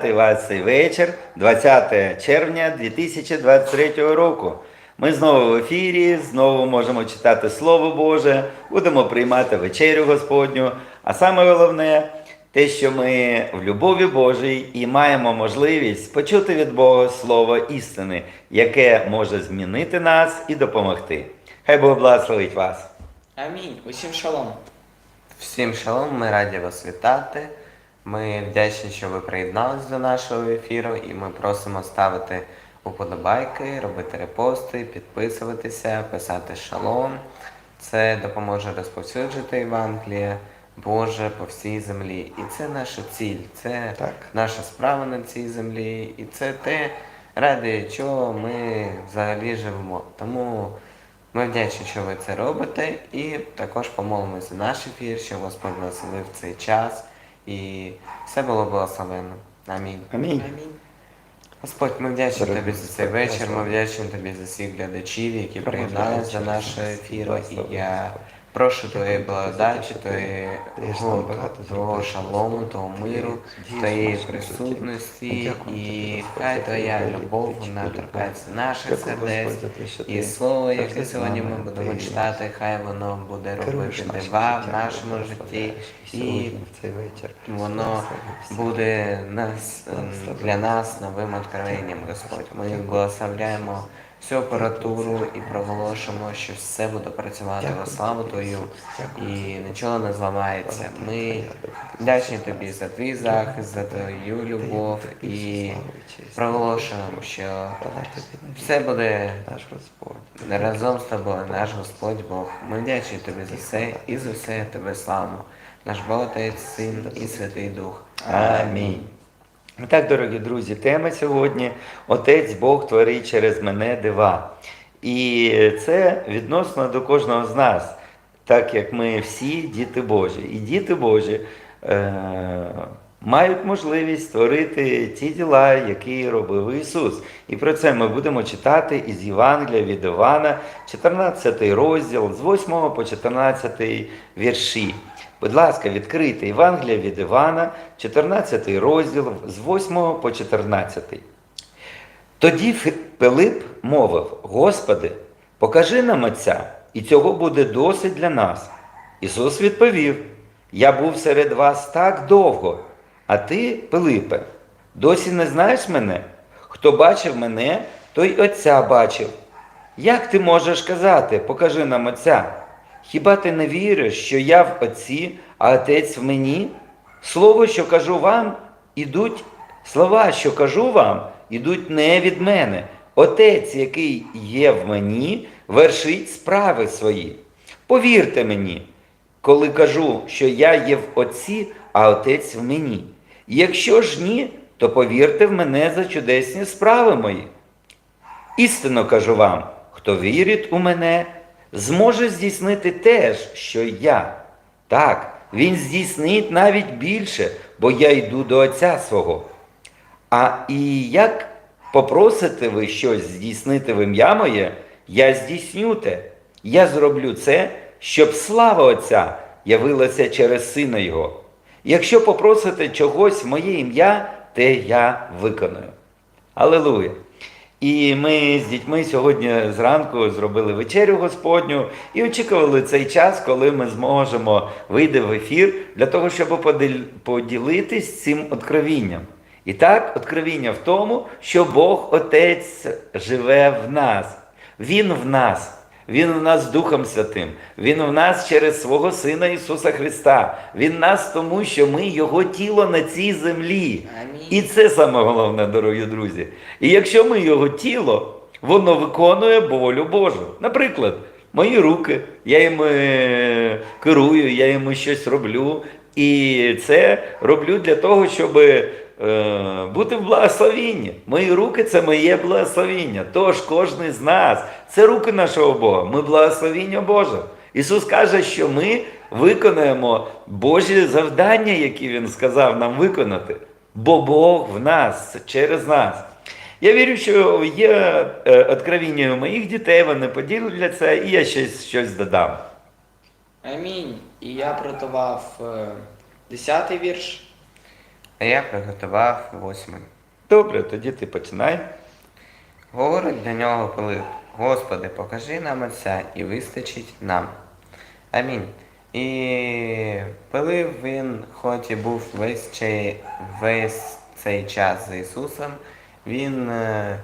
Вітаю вас цей вечір, 20 червня 2023 року. Ми знову в ефірі, знову можемо читати Слово Боже, будемо приймати вечерю Господню. А саме головне, те, що ми в любові Божій і маємо можливість почути від Бога Слово істини, яке може змінити нас і допомогти. Хай Бог благословить вас. Амінь. Усім шалом. Всім шалом, ми раді вас вітати. Ми вдячні, що ви приєднались до нашого ефіру, і ми просимо ставити уподобайки, робити репости, підписуватися, писати шалом. Це допоможе розповсюджити Євангеліє Боже по всій землі. І це наша ціль, це Так. наша справа на цій землі, і це те, ради чого ми взагалі живемо. Тому ми вдячні, що ви це робите, і також помолимося за наш ефір, що Господь благословив цей час і все було благословенно. Амінь. Амінь. Амінь. Господь, ми вдячні Дорогі тобі за цей Господь, вечір. Ми вдячні тобі за всіх глядачів, які приєдналися до нашого Господь, ефіру. І я Господь. Прошу твоєї благодаті, твоєї твого шалому, того миру, твоєї присутності, і хай твоя любов вона торкається наших сердець. І слово, яке сьогодні ми будемо читати, хай воно буде робити дива в нашому житті. і. Воно буде нас, для нас новим откровенням, Господь. Ми благословляємо всю апаратуру і проголошуємо, що все буде працювати во славу Твою. І нічого не зламається. Ми вдячні Тобі за твій захист, за Твою любов. І проголошуємо, що все буде разом з тобою, наш Господь Бог. Ми вдячні Тобі за все і за все Тебе славимо. Наш Бог, Отець, Син і Святий Дух. Амінь. І Так, дорогі друзі, тема сьогодні Отець Бог творить через мене дива. І це відносно до кожного з нас, так як ми всі діти Божі. І діти Божі е, мають можливість створити ті діла, які робив Ісус. І про це ми будемо читати із Євангелія від Івана, 14 розділ з 8 по 14 вірші. Будь ласка, відкрийте Євангелія від Івана, 14 розділ з 8 по 14. Тоді Пилип мовив: Господи, покажи нам Отця, і цього буде досить для нас. Ісус відповів: Я був серед вас так довго, а ти, Пилипе, досі не знаєш мене? Хто бачив мене, той Отця бачив. Як ти можеш казати, покажи нам Отця? Хіба ти не віриш, що я в Отці, а Отець в мені? Слово, що кажу вам, ідуть, слова, що кажу вам, ідуть не від мене. Отець, який є в мені, вершить справи свої. Повірте мені, коли кажу, що я є в Отці, а Отець в мені. Якщо ж ні, то повірте в мене за чудесні справи мої. Істинно кажу вам, хто вірить у мене, зможе здійснити те ж, що я. Так, він здійснить навіть більше, бо я йду до Отця свого. А і як попросите ви щось здійснити в ім'я моє, я здійсню те. Я зроблю це, щоб слава Отця явилася через Сина Його. Якщо попросите чогось в моє ім'я, те я виконую. Алілуя! І ми з дітьми сьогодні зранку зробили вечерю Господню і очікували цей час, коли ми зможемо вийти в ефір для того, щоб поділитись цим откровінням. І так, откровіння в тому, що Бог Отець живе в нас. Він в нас. Він в нас Духом Святим, Він в нас через свого Сина Ісуса Христа. Він в нас тому, що ми Його тіло на цій землі. Амінь. І це саме головне, дорогі друзі. І якщо ми його тіло, воно виконує волю Божу. Наприклад, мої руки, я їм е, керую, я їм щось роблю. І це роблю для того, щоб бути в благословінні. Мої руки це моє благословіння. Тож кожен з нас це руки нашого Бога. Ми благословіння Боже. Ісус каже, що ми виконаємо Божі завдання, які Він сказав нам виконати, бо Бог в нас через нас. Я вірю, що є е, откровіння у моїх дітей, вони поділяться, і я щось, щось додам. Амінь. І я приготував е, 10 вірш. А я приготував восьмий. Добре, тоді ти починай. Говорить до нього Пилип, Господи, покажи нам Отця і вистачить нам. Амінь. І Пилип він, хоч і був весь цей, весь цей час з Ісусом, він е,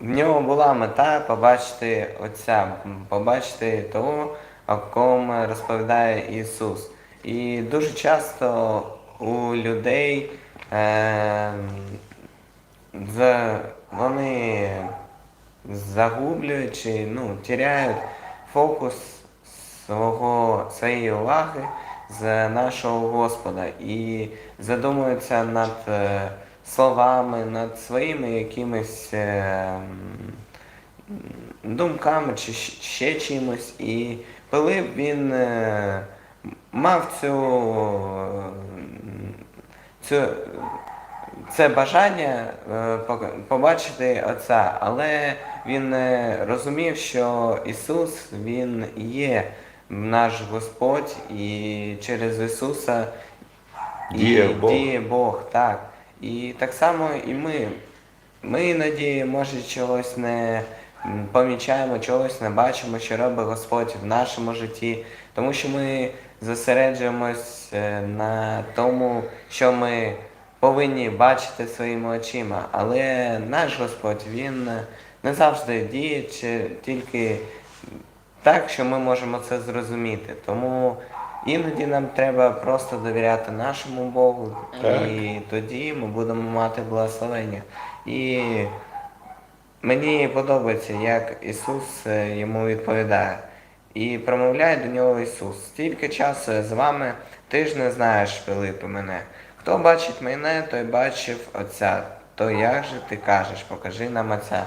в нього була мета побачити Отця, побачити того, о кому розповідає Ісус. І дуже часто у людей е, за, вони загублюють чи ну, тіряють фокус свого, своєї уваги з нашого Господа і задумуються над е, словами, над своїми якимись е, думками чи ще чимось. І Пилип він е, мав цю, цю це бажання е, побачити Отця, але він розумів, що Ісус Він є наш Господь, і через Ісуса Діє і Бог. діє Бог, так. І так само і ми. Ми іноді, може, чогось не помічаємо, чогось не бачимо, що робить Господь в нашому житті, тому що ми зосереджуємось е, на тому, що ми повинні бачити своїми очима. Але наш Господь, Він не завжди діє чи тільки так, що ми можемо це зрозуміти. Тому іноді нам треба просто довіряти нашому Богу, Так. і тоді ми будемо мати благословення. І мені подобається, як Ісус е, йому відповідає. І промовляє до нього Ісус. Стільки часу я з вами, ти ж не знаєш, Филиппе, мене. Хто бачить мене, той бачив Отця. То як же ти кажеш, покажи нам Отця.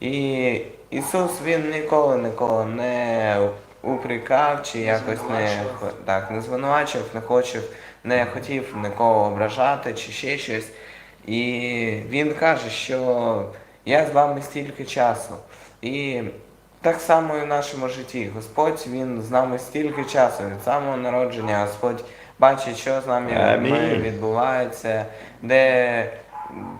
І Ісус Він ніколи ніколи не упрекав чи якось не, так, не звинувачив, не хотів, не хотів нікого ображати чи ще щось. І він каже, що я з вами стільки часу. І так само і в нашому житті. Господь Він з нами стільки часу, від самого народження. Господь бачить, що з нами Амінь. відбувається, де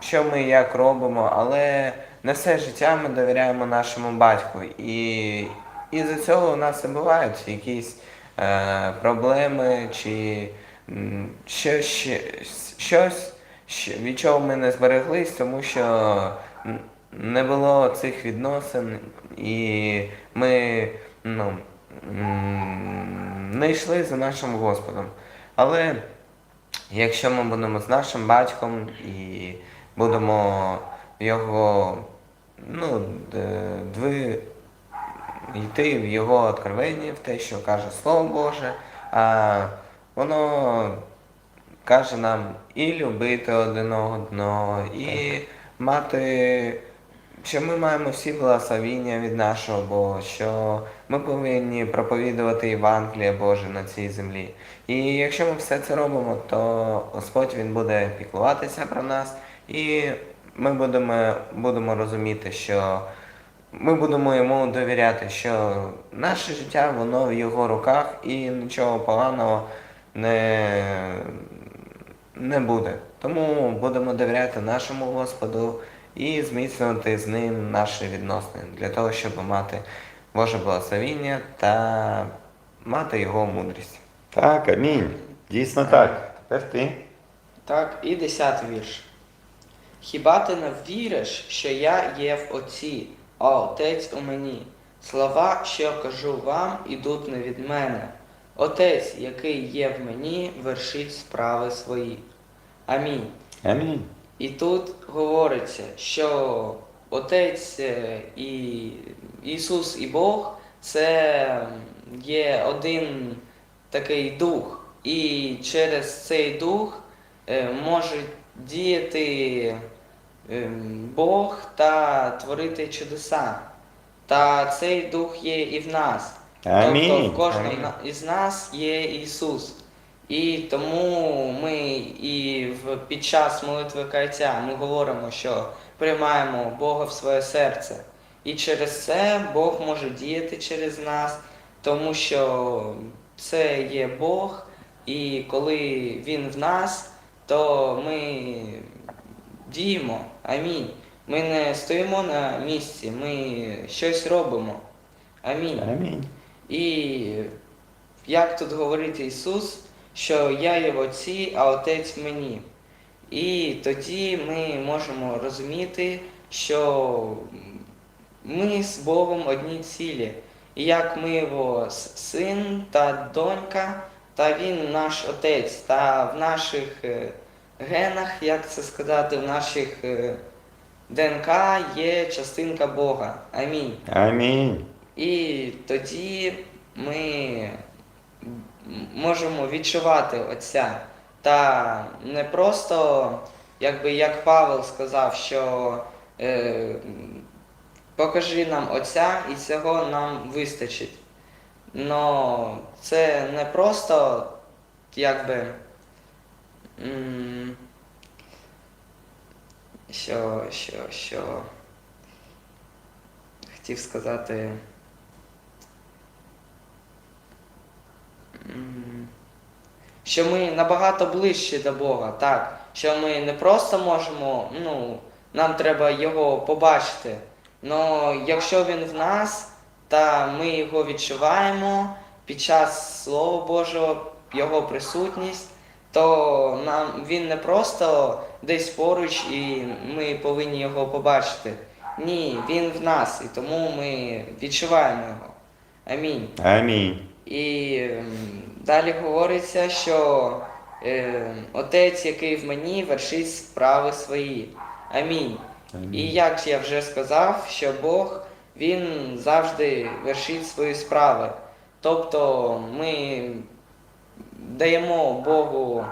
що ми як робимо, але не все життя ми довіряємо нашому батьку. І із-за цього у нас і бувають якісь е, проблеми чи щось, що- від чого ми не збереглись, тому що не було цих відносин, і ми ну, не йшли за нашим Господом. Але якщо ми будемо з нашим батьком і будемо його ну, дви, йти в його откровення, в те, що каже Слово Боже, а воно каже нам і любити один одного, і мати, що ми маємо всі благословіння від нашого Бога, що ми повинні проповідувати Євангеліє Боже на цій землі. І якщо ми все це робимо, то Господь Він буде піклуватися про нас, і ми будемо, будемо розуміти, що ми будемо йому довіряти, що наше життя воно в його руках і нічого поганого не, не буде. Тому будемо довіряти нашому Господу і зміцнювати з ним наші відносини для того, щоб мати Боже благословіння та мати його мудрість. Так, амінь. Дійсно так. Тепер ти. Так, і десятий вірш. Хіба ти не віриш, що я є в Отці, а Отець у мені? Слова, що кажу вам, ідуть не від мене. Отець, який є в мені, вершить справи свої. Амінь. Амінь. І тут говориться, що Отець е, і Ісус і Бог це є один такий дух. І через цей дух е, може діяти ем, Бог та творити чудеса. Та цей дух є і в нас. Тобто в кожному Амінь. із нас є Ісус. І тому ми і в, під час молитви кайця ми говоримо, що приймаємо Бога в своє серце. І через це Бог може діяти через нас, тому що це є Бог, і коли Він в нас, то ми діємо. Амінь. Ми не стоїмо на місці, ми щось робимо. Амінь. Амінь. І як тут говорить Ісус, що я є в Отці, а Отець мені. І тоді ми можемо розуміти, що ми з Богом одні цілі. І як ми його син та донька, та він наш отець, та в наших е, генах, як це сказати, в наших е, ДНК є частинка Бога. Амінь. Амінь. І тоді ми можемо відчувати Отця. Та не просто, якби як Павел сказав, що е, покажи нам Отця і цього нам вистачить. Но це не просто якби. Що, що, що хотів сказати. Що ми набагато ближче до Бога, так. Що ми не просто можемо, ну, нам треба його побачити. Но якщо він в нас, та ми його відчуваємо під час Слова Божого, його присутність, то нам він не просто десь поруч і ми повинні його побачити. Ні, він в нас, і тому ми відчуваємо його. Амінь. Амінь. І ем, далі говориться, що е, отець, який в мені, вершить справи свої. Амінь. І як я вже сказав, що Бог він завжди вершить свої справи. Тобто ми даємо Богу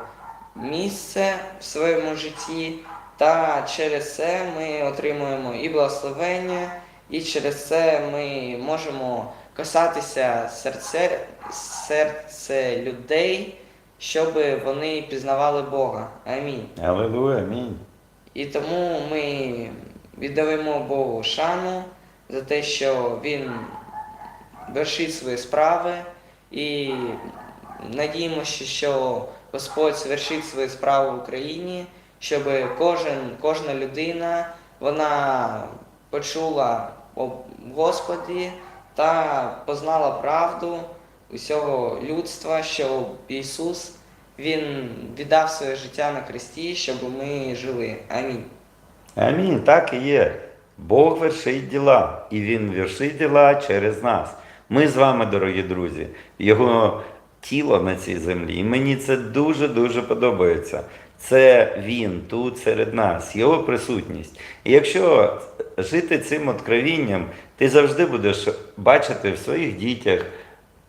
місце в своєму житті, та через це ми отримуємо і благословення, і через це ми можемо касатися серце, серце людей, щоб вони пізнавали Бога. Амінь. Аллилуйя, амінь. І тому ми віддаємо Богу шану за те, що Він вершить свої справи і надіємося, що Господь звершить свої справи в Україні, щоб кожен, кожна людина вона почула о Господі та познала правду усього людства, що Ісус Він віддав своє життя на Христі, щоб ми жили. Амінь. Амінь, так і є. Бог вершить діла, і Він вершить діла через нас. Ми з вами, дорогі друзі, Його тіло на цій землі. І мені це дуже-дуже подобається. Це Він тут серед нас, Його присутність. І якщо жити цим откровінням, ти завжди будеш бачити в своїх дітях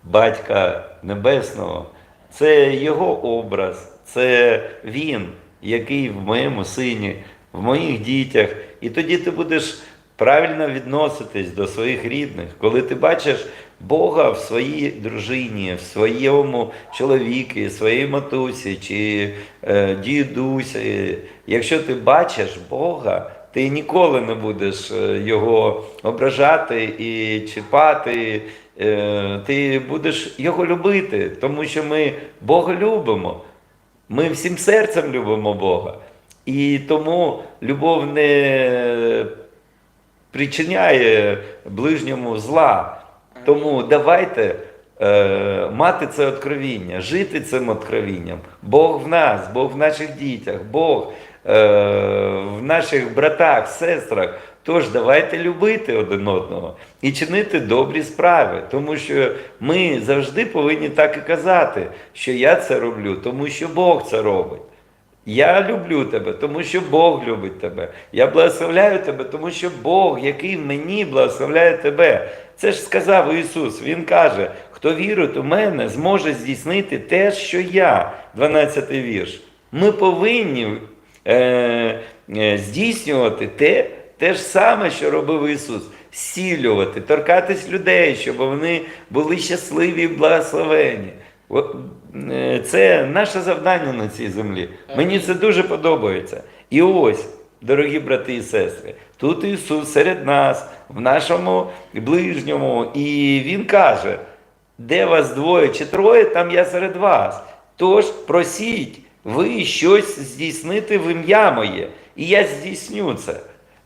Батька Небесного. Це Його образ, це Він, який в моєму сині, в моїх дітях. І тоді ти будеш правильно відноситись до своїх рідних, коли ти бачиш Бога в своїй дружині, в своєму чоловіки, своїй матусі чи е, дідусі. Якщо ти бачиш Бога, ти ніколи не будеш е, його ображати і чіпати. Е, Ти будеш його любити, тому що ми Бога любимо. Ми всім серцем любимо Бога. І тому любов не причиняє ближньому зла. Тому давайте е, мати це откровіння, жити цим откровінням. Бог в нас, Бог в наших дітях, Бог е, в наших братах, сестрах. Тож давайте любити один одного і чинити добрі справи, тому що ми завжди повинні так і казати, що я це роблю, тому що Бог це робить. Я люблю тебе, тому що Бог любить тебе. Я благословляю тебе, тому що Бог, який мені благословляє тебе. Це ж сказав Ісус. Він каже: хто вірує у мене, зможе здійснити те, що я. 12 вірш. Ми повинні е, е, здійснювати те, те ж саме, що робив Ісус. Зцілювати, торкатись людей, щоб вони були щасливі і благословені. Е, Це наше завдання на цій землі. Мені це дуже подобається. І ось, дорогі брати і сестри, тут Ісус серед нас, в нашому ближньому, і Він каже: де вас двоє чи троє, там я серед вас. Тож просіть, ви щось здійсните в ім'я моє, і я здійсню це.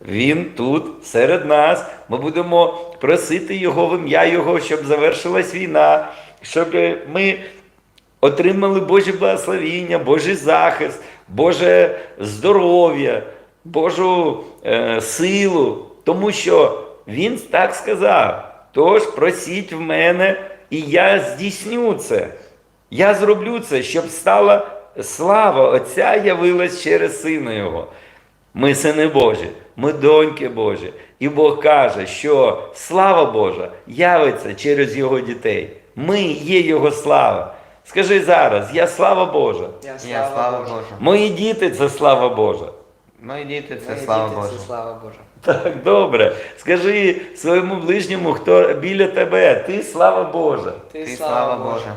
Він тут, серед нас. Ми будемо просити Його в ім'я Його, щоб завершилась війна, щоб ми отримали Божі благословіння, Божий захист, Боже здоров'я, Божу е, силу, тому що Він так сказав. Тож просіть в мене, і я здійсню це. Я зроблю це, щоб стала слава Отця явилась через Сина Його. Ми сини Божі, ми доньки Божі. І Бог каже, що слава Божа явиться через Його дітей. Ми є Його слава. Скажи зараз, я слава Божа. Я Я слава Божа. Мої діти це слава Божа. Мої діти це Мої слава діти, Божа. Це слава Божа. Так, добре. Скажи своєму ближньому, хто біля тебе, ти слава Божа. Ти, Ти слава Божа.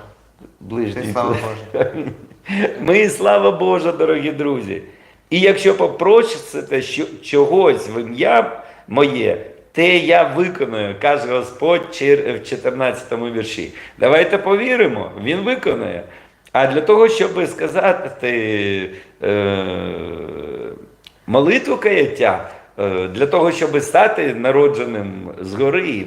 Ближній. Ти слава Божа. Ми слава Божа, дорогі друзі. І якщо попросите чогось в ім'я моє, те я виконую, каже Господь в 14 вірші. Давайте повіримо, Він виконує. А для того, щоб сказати е, молитву каяття, е, для того, щоб стати народженим згори,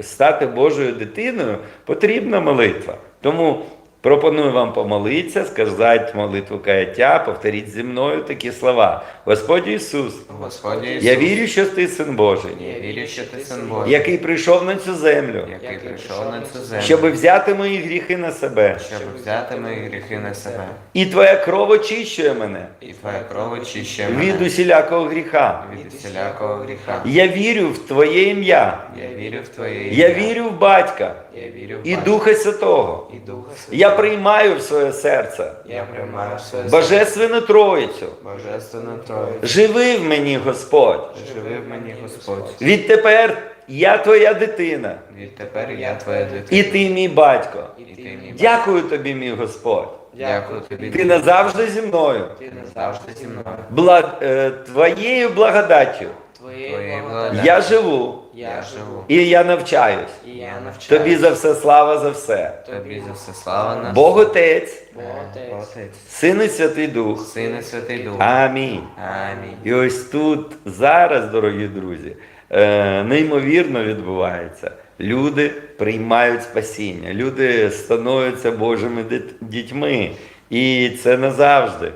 стати Божою дитиною, потрібна молитва. Тому пропоную вам помолитися, сказати молитву каяття, повторіть зі мною такі слова. Господь Ісус, Господи Ісус, я вірю, що ти син Божий, я вірю, що ти син Божий, який прийшов на цю землю, який прийшов на цю землю, щоб взяти мої гріхи на себе. щоб взяти мої гріхи на себе. І твоя кров очищує мене І твоя кров очищує від усілякого гріха. від усілякого гріха. Я вірю в Твоє ім'я. Я вірю в Твоє Я вірю в Батька Я вірю в і Батька Духа Святого. і Духа Святого. Я приймаю в своє серце Я приймаю своє Божественну Троїцю. Божественну Трою. Живи в мені, Господь. Живи в мені, Господь. Відтепер я твоя дитина, Відтепер я твоя дитина. і ти мій батько. І ти мій батько. Дякую тобі, мій Господь. Дякую тобі. Ти назавжди зі мною. Ти завжди зі мною. Бла... е, Твоєю благодаттю благодаті. благодаті. я живу Я живу. і я навчаюсь. І я навчаю. Тобі за все слава за все. Тобі за все слава на Бог Отець, Бог Отець. Отець. Син і Святий Дух. Син і Святий Дух. Амінь. Амінь. І ось тут зараз, дорогі друзі, е, неймовірно відбувається. Люди приймають спасіння, люди становляться Божими дітьми. І це назавжди.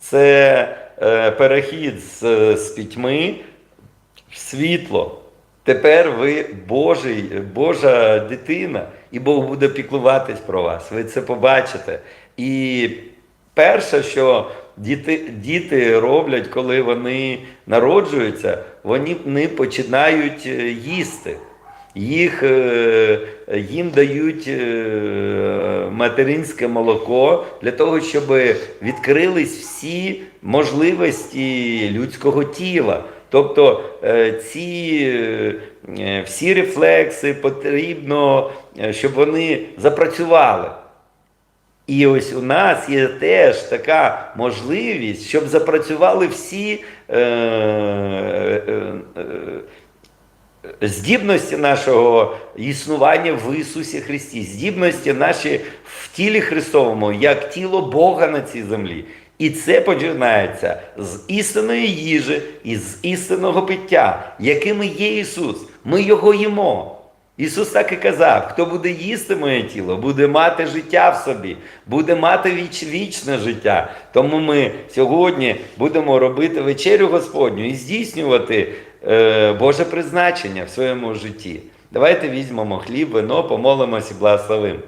Це е, перехід з, з пітьми в світло. Тепер ви Божий, Божа дитина, і Бог буде піклуватись про вас. Ви це побачите. І перше, що діти, діти роблять, коли вони народжуються, вони, починають е, їсти. Їх, е, їм дають е, материнське молоко для того, щоб відкрились всі можливості людського тіла. Тобто е, ці е, всі рефлекси потрібно, е, щоб вони запрацювали. І ось у нас є теж така можливість, щоб запрацювали всі е, е, е, здібності нашого існування в Ісусі Христі, здібності наші в тілі Христовому, як тіло Бога на цій землі. І це починається з істинної їжі і з істинного пиття, якими є Ісус. Ми Його їмо. Ісус так і казав: хто буде їсти моє тіло, буде мати життя в собі, буде мати віч, вічне життя. Тому ми сьогодні будемо робити вечерю Господню і здійснювати е, Боже призначення в своєму житті. Давайте візьмемо хліб, вино, помолимось і благословимо.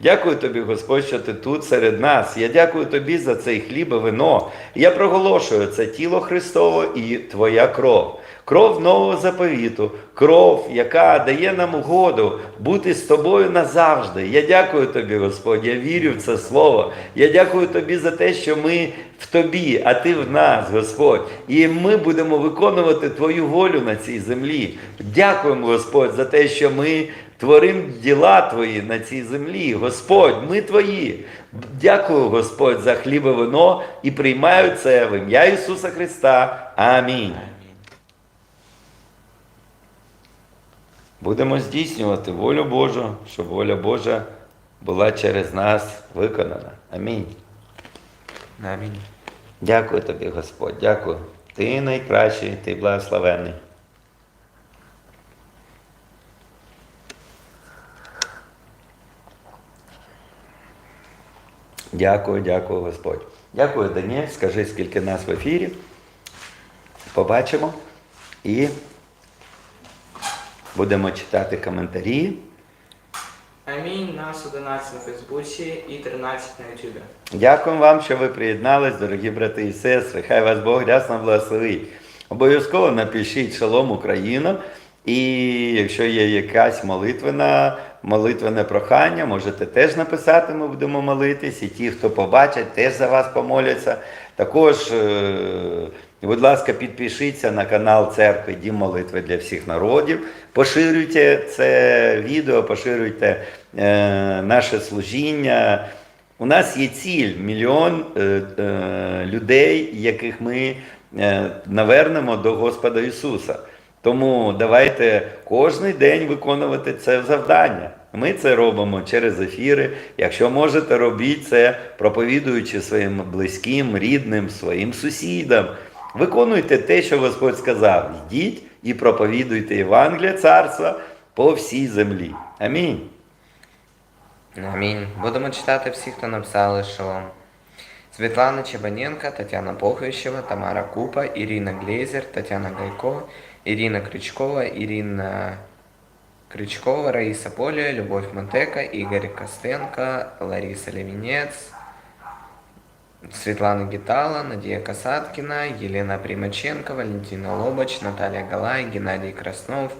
Дякую тобі, Господь, що ти тут серед нас. Я дякую тобі за цей хліб і вино. Я проголошую це тіло Христово і твоя кров. Кров нового заповіту, кров, яка дає нам угоду бути з тобою назавжди. Я дякую тобі, Господь. Я вірю в це слово. Я дякую тобі за те, що ми в тобі, а ти в нас, Господь. І ми будемо виконувати Твою волю на цій землі. Дякуємо, Господь, за те, що ми творимо діла Твої на цій землі. Господь, ми Твої. Дякую, Господь, за хліб і вино і приймаю це в ім'я Ісуса Христа. Амінь. Будемо здійснювати волю Божу, щоб воля Божа була через нас виконана. Амінь. Амінь. Дякую тобі, Господь, дякую. Ти найкращий, ти благословенний. Дякую, дякую, Господь. Дякую, Даніель. Скажи, скільки нас в ефірі. Побачимо і будемо читати коментарі. Амінь. Нас 11 на Фейсбуці і 13 на Ютубі. Дякую вам, що ви приєднались, дорогі брати і сестри. Хай вас Бог рясно благословить. Обов'язково напишіть Шалом Україна. І якщо є якась молитвена, молитвене прохання, можете теж написати, ми будемо молитись. І ті, хто побачать, теж за вас помоляться. Також, е, будь ласка, підпишіться на канал Церкви Дім молитви для всіх народів. Поширюйте це відео, поширюйте е, наше служіння. У нас є ціль мільйон е, людей, яких ми навернемо до Господа Ісуса. Тому давайте кожен день виконувати це завдання. Ми це робимо через ефіри. Якщо можете, робіть це, проповідуючи своїм близьким, рідним, своїм сусідам. Виконуйте те, що Господь сказав. Йдіть і проповідуйте Євангелія Царства по всій землі. Амінь. Амінь. Будемо читати всіх, хто написали шалом. Світлана Чебаненко, Тетяна Похвищева, Тамара Купа, Ірина Глезер, Тетяна Гайко, Ірина Крючкова, Ірина Крючкова, Раїса Поля, Любов Монтека, Ігор Костенко, Лариса Левінець, Світлана Гітала, Надія Касаткіна, Єлена Примаченко, Валентина Лобач, Наталія Галай, Геннадій Краснов,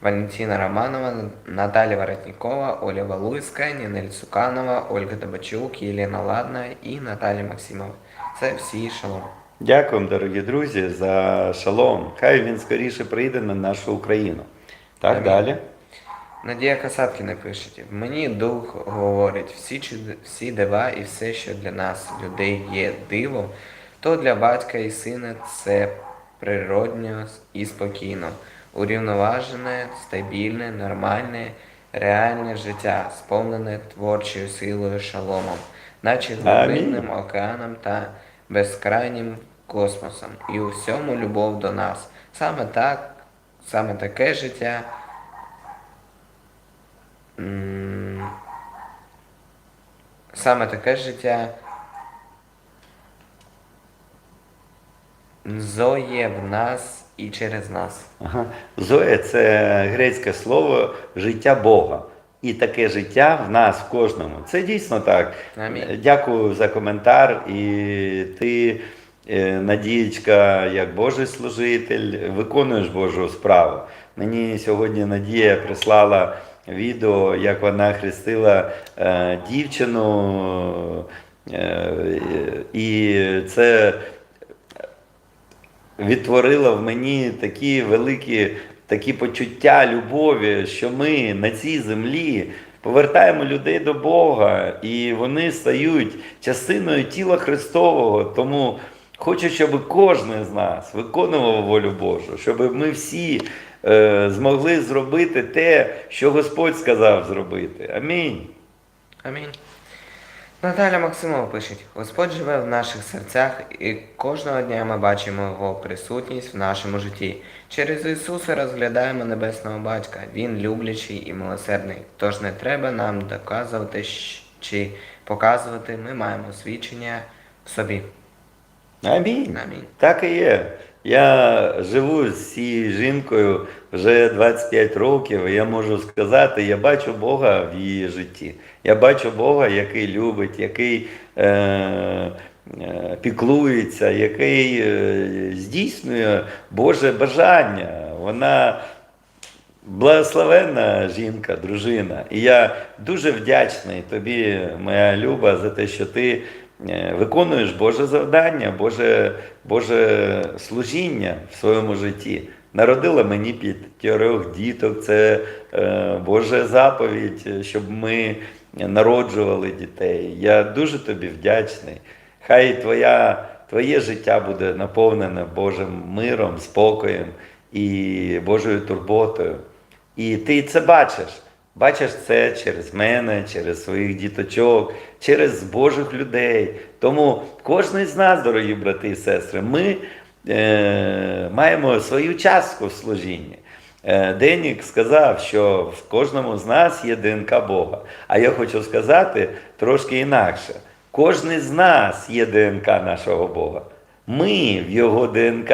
Валентина Романова, Наталья Воротникова, Оля Валуйська, Нінель Цуканова, Ольга Табачук, Єлена Ладна і Наталія Максимова. Це всі шалом. Дякуємо, дорогі друзі, за шалом. Хай він скоріше прийде на нашу Україну. Так Амінь. далі. Надія Касаткіна пише, мені дух говорить, всі, всі дива і все, що для нас, людей, є дивом, то для батька і сина це природньо і спокійно, урівноважене, стабільне, нормальне, реальне життя, сповнене творчою силою шаломом, наче глибинним океаном та безкрайнім космосом, і у всьому любов до нас. Саме так, саме таке життя. Саме таке життя зоє в нас і через нас. Ага. Зоя це грецьке слово життя Бога. І таке життя в нас, в кожному. Це дійсно так. Амінь. Дякую за коментар. І ти, Надієчка, як Божий служитель, виконуєш Божу справу. Мені сьогодні Надія прислала відео, як вона хрестила е, дівчину. Е, і це відтворила в мені такі великі такі почуття любові, що ми на цій землі повертаємо людей до Бога, і вони стають частиною тіла Христового. Тому хочу, щоб кожен з нас виконував волю Божу, щоб ми всі е, змогли зробити те, що Господь сказав зробити. Амінь. Амінь. Наталя Максимова пише, Господь живе в наших серцях, і кожного дня ми бачимо Його присутність в нашому житті. Через Ісуса розглядаємо Небесного Батька. Він люблячий і милосердний. Тож не треба нам доказувати чи показувати, ми маємо свідчення в собі. Амінь. Амінь. Так і є. Я живу з цією жінкою вже 25 років, і я можу сказати, я бачу Бога в її житті. Я бачу Бога, який любить, який е, е, піклується, який е, здійснює Боже бажання. Вона Благословенна жінка, дружина. І я дуже вдячний тобі, моя Люба, за те, що ти виконуєш Боже завдання, Боже, Боже служіння в своєму житті. Народила мені п'ятьох діток, це е, Божа заповідь, щоб ми народжували дітей. Я дуже тобі вдячний. Хай твоя, твоє життя буде наповнене Божим миром, спокоєм і Божою турботою. І ти це бачиш. Бачиш це через мене, через своїх діточок, через Божих людей. Тому кожен з нас, дорогі брати і сестри, ми е, маємо свою частку в служінні. Е, Денік сказав, що в кожному з нас є ДНК Бога. А я хочу сказати трошки інакше. Кожен з нас є ДНК нашого Бога. Ми в його ДНК.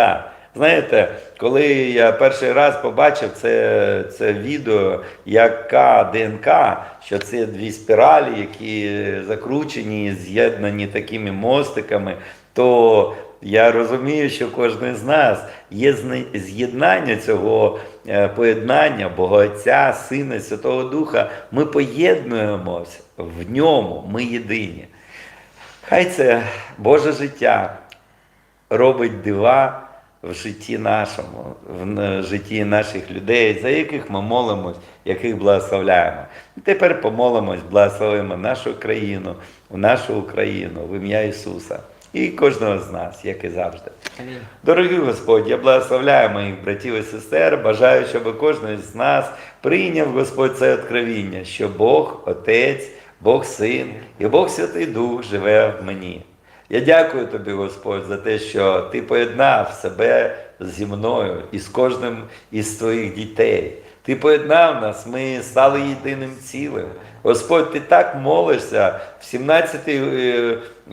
Знаєте, коли я перший раз побачив це, це відео, яка ДНК, що це дві спіралі, які закручені, з'єднані такими мостиками, то я розумію, що кожен з нас є з'єднання цього е, поєднання Бога Отця, Сина, Святого Духа. Ми поєднуємось в ньому, ми єдині. Хай це Боже життя робить дива в житті нашому, в житті наших людей, за яких ми молимось, яких благословляємо. І тепер помолимось, благословимо нашу країну, в нашу Україну, в ім'я Ісуса і кожного з нас, як і завжди. Дорогий Господь, я благословляю моїх братів і сестер, бажаю, щоб кожен з нас прийняв Господь це откровіння, що Бог Отець, Бог Син і Бог Святий Дух живе в мені. Я дякую тобі, Господь, за те, що ти поєднав себе зі мною і з кожним із твоїх дітей. Ти поєднав нас, ми стали єдиним цілим. Господь, ти так молишся в 17,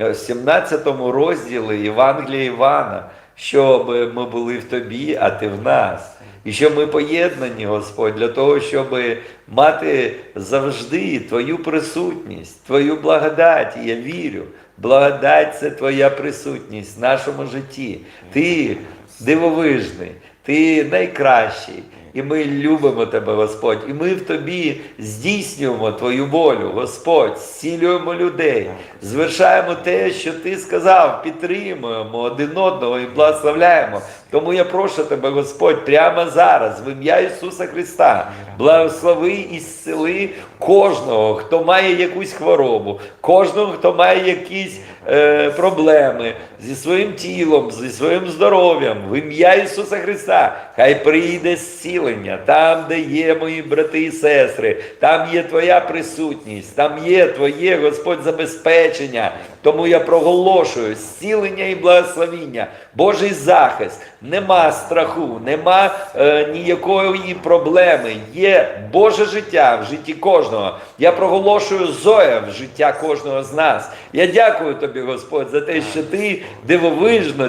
е, 17 розділі Євангелія Івана, щоб ми були в тобі, а ти в нас. І що ми поєднані, Господь, для того, щоб мати завжди Твою присутність, Твою благодать. Я вірю, благодать це Твоя присутність в нашому житті. Ти дивовижний, ти найкращий. І ми любимо тебе, Господь, і ми в тобі здійснюємо Твою волю, Господь, зцілюємо людей, звершаємо те, що Ти сказав, підтримуємо один одного і благословляємо. Тому я прошу тебе, Господь, прямо зараз, в ім'я Ісуса Христа, благослови і зцели кожного, хто має якусь хворобу, кожного, хто має якісь е, проблеми зі своїм тілом, зі своїм здоров'ям, в ім'я Ісуса Христа, хай прийде зцілення там, де є мої брати і сестри, там є Твоя присутність, там є Твоє, Господь, забезпечення. Тому я проголошую зцілення і благословіння, Божий захист. Нема страху, нема е, ніякої проблеми. Є Боже життя в житті кожного. Я проголошую Зоя в життя кожного з нас. Я дякую тобі, Господь, за те, що ти дивовижно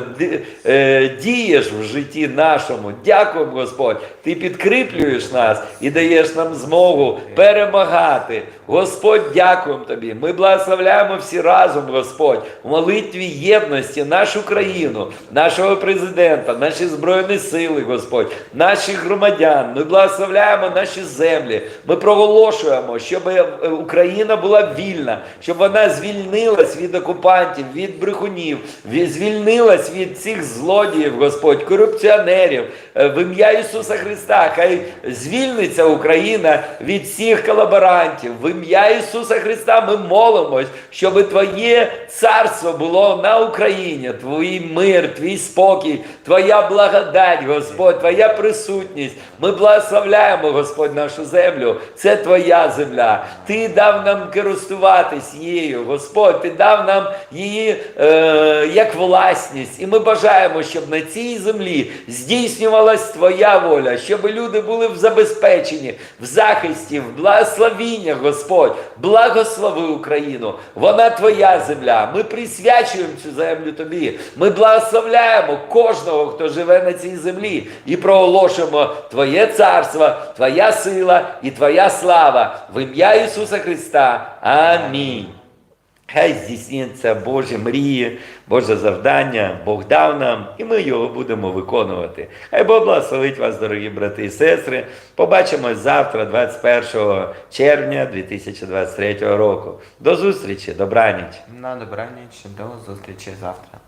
е, дієш в житті нашому. Дякуємо, Господь. Ти підкріплюєш нас і даєш нам змогу перемагати. Господь, дякуємо тобі. Ми благословляємо всі разом, Господь, в молитві єдності нашу країну, нашого президента, наші збройні сили, Господь, наших громадян. Ми благословляємо наші землі. Ми проголошуємо, щоб е, Україна була вільна, щоб вона звільнилась від окупантів, від брехунів, звільнилась від цих злодіїв, Господь, корупціонерів. Е, В ім'я Ісуса Христа, хай звільниться Україна від всіх колаборантів. В ім'я Ісуса Христа ми молимось, щоб Твоє царство було на Україні, Твій мир, Твій спокій, Твоя благодать, Господь, Твоя присутність. Ми благословляємо, Господь, нашу землю. Це Твоя земля. Ти дав нам користуватись її, Господь, Ти дав нам її е, як власність. І ми бажаємо, щоб на цій землі здійснювалась Твоя воля, щоб люди були в забезпеченні, в захисті, в благословіннях, Господь. Благослови Україну. Вона Твоя земля. Ми присвячуємо цю землю Тобі. Ми благословляємо кожного, хто живе на цій землі, і проголошуємо Твоє царство, Твоя сила і Твоя слава в ім'я Ісуса Христа. Амінь. Хай здійсняться Божі мрії, Боже завдання, Бог дав нам, і ми його будемо виконувати. Хай Бог благословить вас, дорогі брати і сестри. Побачимось завтра, 21 червня 2023 року. До зустрічі, добраніч! На добраніч, до зустрічі завтра.